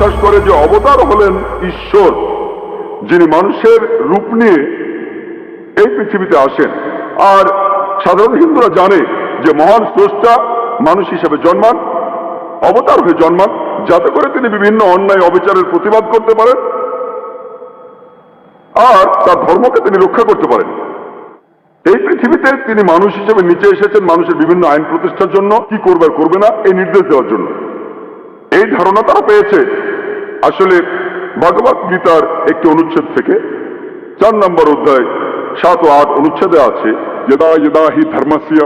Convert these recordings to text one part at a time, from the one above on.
বিশ্বাস করে যে অবতার হলেন ঈশ্বর, যিনি মানুষের রূপ নিয়ে এই পৃথিবীতে আসেন। আর সাধারণ হিন্দুরা জানে যে মহান স্রষ্টা মানুষ হিসেবে জন্মান, অবতার হয়ে জন্মান, যাতে করে তিনি বিভিন্ন অন্যায় অবিচারের প্রতিবাদ করতে পারেন আর তার ধর্মকে তিনি রক্ষা করতে পারেন। এই পৃথিবীতে তিনি মানুষ হিসেবে নিচে এসেছেন মানুষের বিভিন্ন আইন প্রতিষ্ঠার জন্য, কি করবে করবে না, এই নির্দেশ দেওয়ার জন্য। এই ধারণা তারা পেয়েছে আসলে ভগবত গীতার একটি অনুচ্ছেদ থেকে চার নম্বর অধ্যায় সাত ও আট অনুচ্ছেদে আছে, যদা যদা হি ধর্মস্য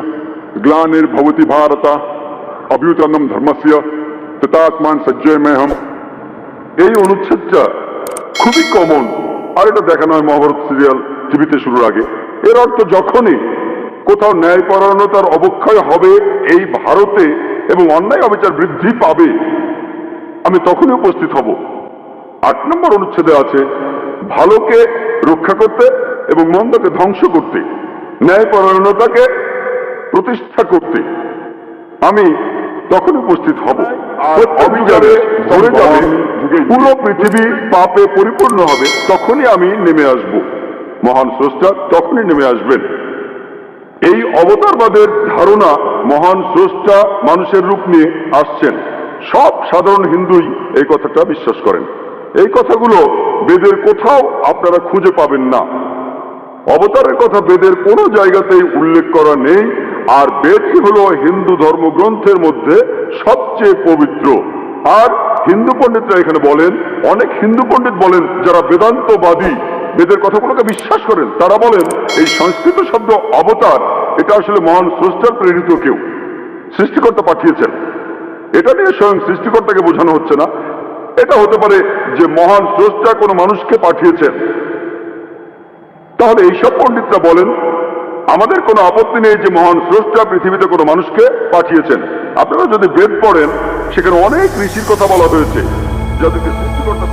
গ্লানির ভবতি ভারত অভ্যুতনম ধর্মস্য তথাত্মান সজ্জয় মেহম এই অনুচ্ছেদটা খুবই কমন আর এটা দেখানো হয় মহাভারত সিরিয়াল টিভিতে শুরুর আগে। এর অর্থ যখনই কোথাও ন্যায়পরায়ণতার অবক্ষয় হবে, এই ভারতে এবং অন্যায় অবিচার বৃদ্ধি পাবে আমি তখনই উপস্থিত হব। আট নম্বর অনুচ্ছেদে আছে ভালোকে রক্ষা করতে এবং মন্দকে ধ্বংস করতে ন্যায়পরায়ণতাকে প্রতিষ্ঠা করতে। আমি তখন উপস্থিত হব। অভিযানে ধরে যাবে পুরো পৃথিবী পাপে পরিপূর্ণ হবে তখনই আমি নেমে আসব। মহান স্রষ্টা তখনই নেমে আসবেন। এই অবতারবাদের ধারণা মহান স্রষ্টা মানুষের রূপ নিয়ে আসছেন। সব সাধারণ হিন্দুই এই কথাটা বিশ্বাস করেন। এই কথাগুলো বেদের কোথাও আপনারা খুঁজে পাবেন না। অবতারের কথা বেদের কোনো জায়গাতেই উল্লেখ করা নেই, আর বেদই হলো হিন্দু ধর্মগ্রন্থের মধ্যে সবচেয়ে পবিত্র। আর হিন্দু পণ্ডিতরা এখানে বলেন, অনেক হিন্দু পণ্ডিত বলেন, যারা বেদান্তবাদী, বেদের কথাগুলোকে বিশ্বাস করেন, তারা বলেন, এই সংস্কৃত শব্দ অবতার, এটা আসলে মহান স্রষ্টার প্রেরিত কেউ, সৃষ্টিকর্তা পাঠিয়েছেন। এটা নিয়ে স্বয়ং সৃষ্টিকর্তাকে বোঝানো হচ্ছে না। এটা হতে পারে যে মহান স্রষ্টা কোনো মানুষকে পাঠিয়েছেন। তাহলে এইসব পণ্ডিতরা বলেন, আমাদের কোনো আপত্তি নেই যে মহান স্রষ্টা পৃথিবীতে কোনো মানুষকে পাঠিয়েছেন। আপনারা যদি বেদ পড়েন, সেখানে অনেক ঋষির কথা বলা হয়েছে, যাদেরকে সৃষ্টিকর্তা